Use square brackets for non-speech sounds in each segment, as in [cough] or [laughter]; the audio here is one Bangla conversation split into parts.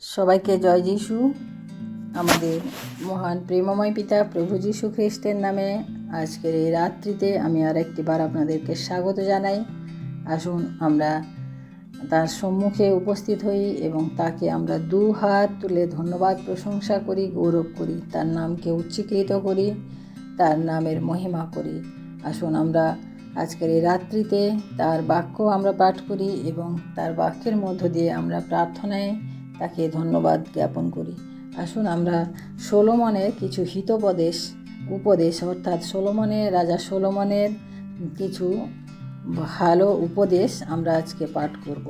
সবাইকে জয় যিশু। আমাদের মহান প্রেমময় পিতা প্রভু যিশু খ্রিস্টের নামে আজকের এই রাত্রিতে আমি আর একটিবার আপনাদেরকে স্বাগত জানাই। আসুন আমরা তার সম্মুখে উপস্থিত হই এবং তাকে আমরা দু হাত তুলে ধন্যবাদ প্রশংসা করি, গৌরব করি, তার নামকে উচ্চীকৃত করি, তার নামের মহিমা করি। আসুন আমরা আজকের এই রাত্রিতে তার বাক্য আমরা পাঠ করি এবং তার বাক্যের মধ্য দিয়ে আমরা প্রার্থনায় তাকে ধন্যবাদ জ্ঞাপন করি। আসুন আমরা সোলোমনের কিছু হিতোপদেশ, উপদেশ, অর্থাৎ সোলোমনের, রাজা সোলোমনের কিছু ভালো উপদেশ আমরা আজকে পাঠ করব।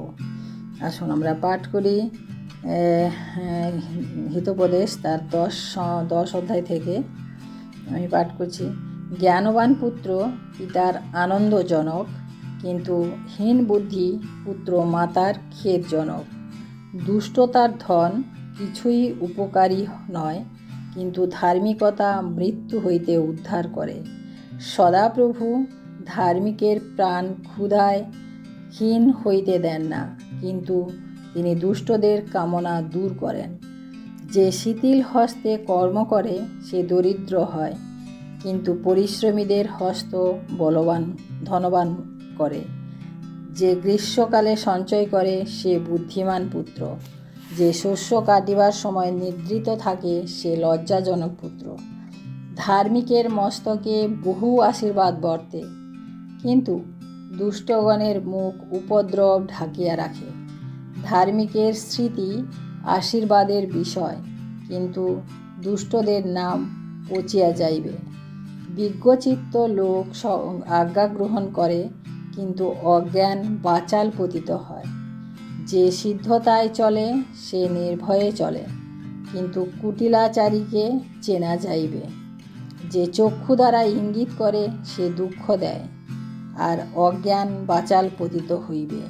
আসুন আমরা পাঠ করি হিতোপদেশ তার দশ দশ অধ্যায় থেকে আমি পাঠ করছি। জ্ঞানবান পুত্র পিতার আনন্দজনক, কিন্তু হীন বুদ্ধি পুত্র মাতার খেদজনক দুষ্টতার ধন কিছুই উপকারী নয়, কিন্তু ধার্মিকতা মৃত্যু হইতে উদ্ধার করে। সদাপ্রভু ধার্মিকের প্রাণ ক্ষুধায় হীন হইতে দেন না, কিন্তু তিনি দুষ্টদের কামনা দূর করেন। যে শিথিল হস্তে কর্ম করে, সে দরিদ্র হয়। কিন্তু পরিশ্রমীদের হস্ত বলবান, ধনবান করে। যে গ্রীষ্মকালে সঞ্চয় করে, সে বুদ্ধিমান পুত্র। যে শস্য কাটিবার সময় নিদ্রিত থাকে, সে লজ্জাজনক পুত্র। ধার্মিকের মস্তকে বহু আশীর্বাদ বর্তে। কিন্তু দুষ্টগণের মুখ উপদ্রব ঢাকিয়া রাখে। ধার্মিকের স্মৃতি আশীর্বাদের বিষয়, কিন্তু দুষ্টদের নাম পচিয়া যাইবে। বিজ্ঞচিত্ত লোক আজ্ঞা গ্রহণ করে, কিন্তু অজ্ঞান বাচাল পতিত হয়। যে সিদ্ধতায় চলে, সে নির্ভয়ে চলে, কিন্তু কুটিলাচারীকে চেনা যাইবে। যে চক্ষু দ্বারা ইঙ্গিত করে, সে দুঃখ দেয়, আর অজ্ঞান বাচাল পতিত হইবে।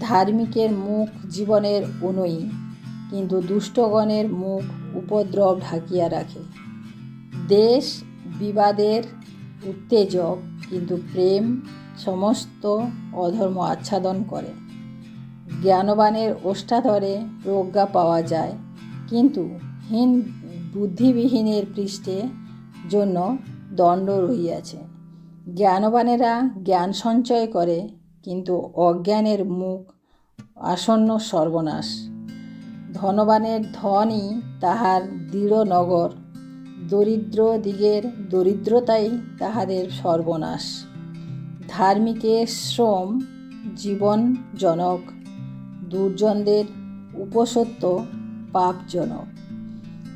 ধার্মিকের মুখ জীবনের অনুই কিন্তু দুষ্টগণের মুখ উপদ্রব ঢাকিয়া রাখে। দেশ বিবাদের উত্তেজক কিন্তু প্রেম সমস্ত অধর্ম আচ্ছাদন করে। জ্ঞানবানের ওষ্ঠাধরে প্রজ্ঞা পাওয়া যায়। কিন্তু হীন বুদ্ধিবিহীনের পৃষ্ঠে জন্য দণ্ড রহিয়াছে। জ্ঞানবানেরা জ্ঞান সঞ্চয় করে, কিন্তু অজ্ঞানের মুখ আসন্ন সর্বনাশ। ধনবানের ধনই তাহার দৃঢ় নগর। দরিদ্র দিগের দরিদ্রতাই তাহাদের সর্বনাশ। ধার্মিকের শ্রম জীবনজনক দুর্জনদের উপসত্য পাপজনক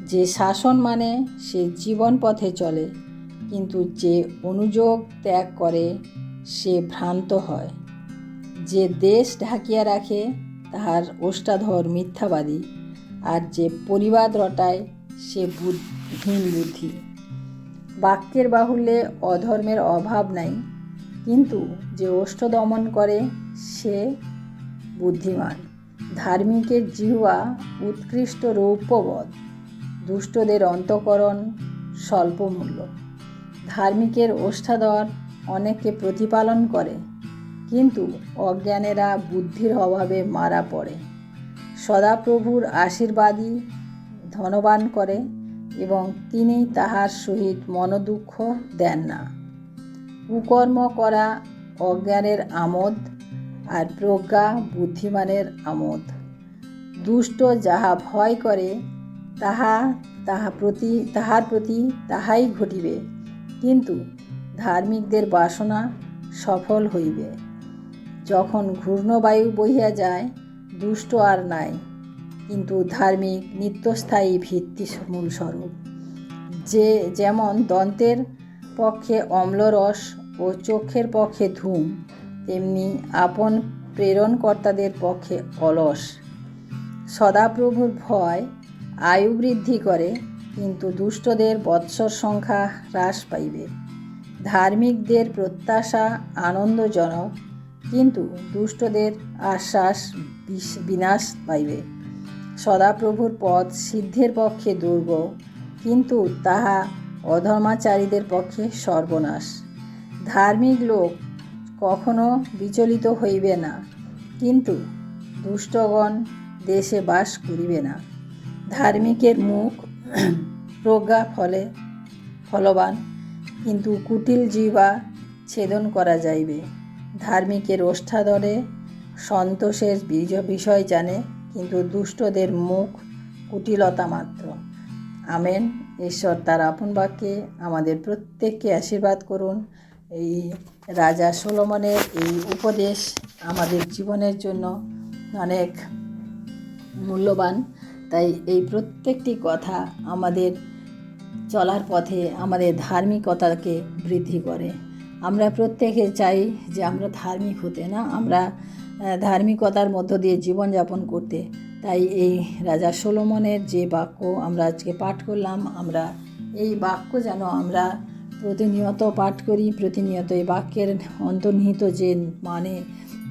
যে শাসন মানে সে জীবন পথে চলে, কিন্তু যে অনুযোগ ত্যাগ করে, সে ভ্রান্ত হয়। যে দেশ ঢাকিয়া রাখে, তাহার ওষ্ঠাধর মিথ্যাবাদী, আর যে পরিবাদ রটায়, সে বুদ্ধিহীন বুদ্ধি বাক্যের বাহুল্যে অধর্মের অভাব নাই, কিন্তু যে ওষ্ঠ দমন করে, সে বুদ্ধিমান। ধার্মিকের জিহ্বা উৎকৃষ্ট রৌপ্যবধ, দুষ্টদের অন্তকরণ স্বল্পমূল্য। ধার্মিকের ওষ্ঠাধর অনেককে প্রতিপালন করে, কিন্তু অজ্ঞানেরা বুদ্ধির অভাবে মারা পড়ে। সদাপ্রভুর আশীর্বাদী ধনবান করে এবং তিনি তাহার সহিত মনোদুঃখ দেন না। কুকর্ম করা অজ্ঞানের আমোদ আর প্রজ্ঞা বুদ্ধিমানের আমোদ। দুষ্ট যাহা ভয় করে, তাহা তাহা প্রতি, তাহার প্রতি তাহাই ঘটিবে। কিন্তু ধার্মিকদের বাসনা সফল হইবে। যখন ঘূর্ণবায়ু বহিয়া যায়, দুষ্ট আর নাই। কিন্তু ধার্মিক, নিত্যস্থায়ী ভিত্তি মূল স্বরূপ। যে যেমন দন্তের পক্ষে অম্লরস ও চোখের পক্ষে ধূম, তেমনি আপন প্রেরণকর্তাদের পক্ষে অলস। সদাপ্রভুর ভয় আয়ু বৃদ্ধি করে, কিন্তু দুষ্টদের বৎসর সংখ্যা হ্রাস পাইবে। ধার্মিকদের প্রত্যাশা আনন্দজনক, কিন্তু দুষ্টদের আশ্বাস বিনাশ পাইবে। সদাপ্রভুর পথ সিদ্ধের পক্ষে দুর্গ, কিন্তু তাহা অধর্মাচারীদের পক্ষে সর্বনাশ। ধার্মিক লোক কখনো বিচলিত হইবে না, কিন্তু দুষ্টগণ দেশে বাস করিবে না। ধার্মিকের মুখ [clears throat] প্রজ্ঞা ফলে ফলবান, কিন্তু কুটিল জীবা ছেদন করা যাইবে। ধার্মিকের ওষ্ঠাধরে সন্তোষের বিষয় জানে কিন্তু দুষ্টদের মুখ কুটিলতা মাত্র। আমেন। ঈশ্বর তার আপন বাক্যে আমাদের প্রত্যেককে আশীর্বাদ করুন। এই রাজা সোলোমনের এই উপদেশ আমাদের জীবনের জন্য অনেক মূল্যবান। তাই এই প্রত্যেকটি কথা আমাদের চলার পথে আমাদের ধার্মিকতাকে বৃদ্ধি করে। আমরা প্রত্যেকে চাই যে আমরা ধার্মিক হতে, না? আমরা ধার্মিকতার মধ্য দিয়ে জীবনযাপন করতে। তাই এই রাজা সোলোমনের যে বাক্য আমরা আজকে পাঠ করলাম, আমরা এই বাক্য যেন আমরা প্রতিনিয়ত পাঠ করি, প্রতিনিয়ত এই বাক্যের অন্তর্নিহিত যে মানে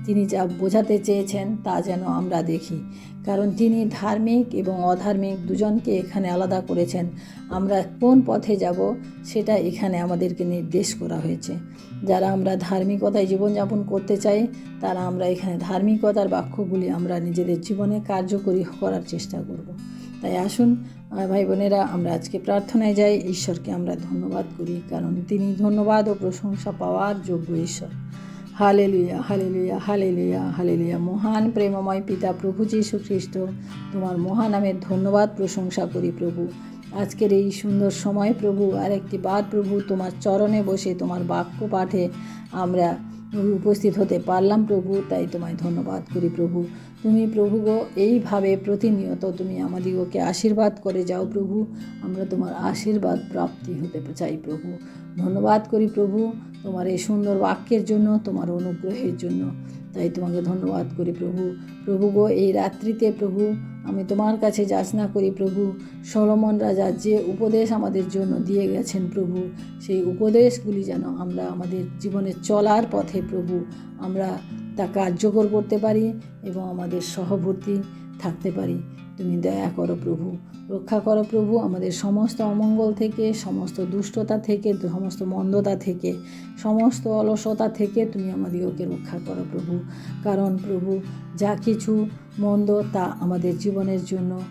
তিনি যা বোঝাতে চেয়েছেন তা যেন আমরা দেখি। কারণ তিনি ধার্মিক এবং অধার্মিক দুজনকে এখানে আলাদা করেছেন। আমরা কোন পথে যাব সেটা এখানে আমাদেরকে নির্দেশ করা হয়েছে। যারা আমরা ধার্মিকতায় জীবনযাপন করতে চাই, তারা আমরা এখানে ধার্মিকতার বাক্যগুলি আমরা নিজেদের জীবনে কার্যকরী করার চেষ্টা করব। তাই আসুন ভাই বোনেরা, আমরা আজকে প্রার্থনায় যাই। ঈশ্বরকে আমরা ধন্যবাদ করি, কারণ তিনি ধন্যবাদ ও প্রশংসা পাওয়ার যোগ্য ঈশ্বর। হালেলুয়া হালেলুয়া হালেলুয়া হালেলুয়া মহান প্রেমময় পিতা, প্রভু যীশু খ্রিস্ট, তোমার মহানামের ধন্যবাদ, প্রশংসা করি প্রভু। আজকের এই সুন্দর সময় প্রভু আর একটি বার প্রভু, তোমার চরণে বসে তোমার বাক্য পাঠে আমরা উপস্থিত হতে পারলাম প্রভু, তাই তোমায় ধন্যবাদ করি প্রভু। তুমি প্রভু গো, এইভাবে প্রতিনিয়ত তুমি আমাদিগকে আশীর্বাদ করে যাও প্রভু। আমরা তোমার আশীর্বাদ প্রাপ্তি হতে চাই প্রভু। ধন্যবাদ করি প্রভু তোমার এই সুন্দর বাক্যের জন্য, তোমার অনুগ্রহের জন্য। তাই তোমাকে ধন্যবাদ করি প্রভু। প্রভু গো, এই রাত্রিতে প্রভু আমি তোমার কাছে যাচনা করি প্রভু। সলমন রাজা যে উপদেশ আমাদের জন্য দিয়ে গেছেন প্রভু, সেই উপদেশগুলি যেন আমরা আমাদের জীবনে চলার পথে প্রভু, আমরা তা কার্যকর করতে পারি এবং আমাদের সহবর্তী থাকতে পারি। তুমি দয়া করো প্রভু, রক্ষা করো প্রভু আমাদের সমস্ত অমঙ্গল থেকে, সমস্ত দুষ্টতা থেকে, সমস্ত মন্দতা থেকে, সমস্ত অলসতা থেকে তুমি আমাদিগকে রক্ষা করো প্রভু। কারণ প্রভু, যা কিছু মন্দ তা আমাদের জীবনের জন্য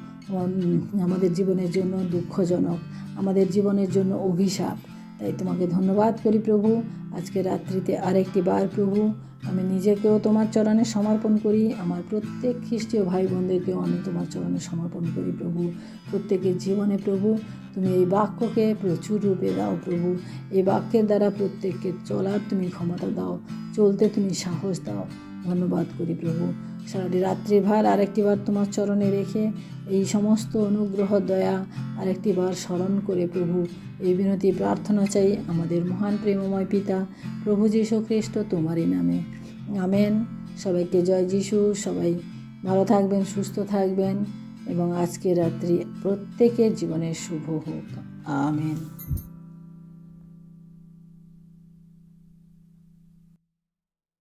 আমাদের জীবনের জন্য দুঃখজনক, আমাদের জীবনের জন্য অভিশাপ। তাই তোমাকে ধন্যবাদ করি প্রভু। আজকে রাত্রিতে আরেকটি বার প্রভু, আমি নিজেকেও তোমার চরণে সমর্পণ করি, আমার প্রত্যেক খ্রিস্টীয় ভাই বোনদেরকেও আমি তোমার চরণে সমর্পণ করি প্রভু। প্রত্যেকের জীবনে প্রভু, তুমি এই বাক্যকে প্রচুর রূপে দাও প্রভু। এই বাক্যের দ্বারা প্রত্যেককে চলার তুমি ক্ষমতা দাও, চলতে তুমি সাহস দাও। ধন্যবাদ করি প্রভু। সারাটি রাত্রি ভার আরেকটি বার তোমার চরণে রেখে এই সমস্ত অনুগ্রহ, দয়া, আরেকটি বার স্মরণ করে প্রভু, এই বিনতি, প্রার্থনা চাই আমাদের মহান প্রেমময় পিতা, প্রভু যীশু খ্রিস্ট, তোমারই নামে। আমেন। সবাইকে জয় যিশু। সবাই ভালো থাকবেন, সুস্থ থাকবেন এবং আজকে রাত্রি প্রত্যেকের জীবনে শুভ হোক। আমেন।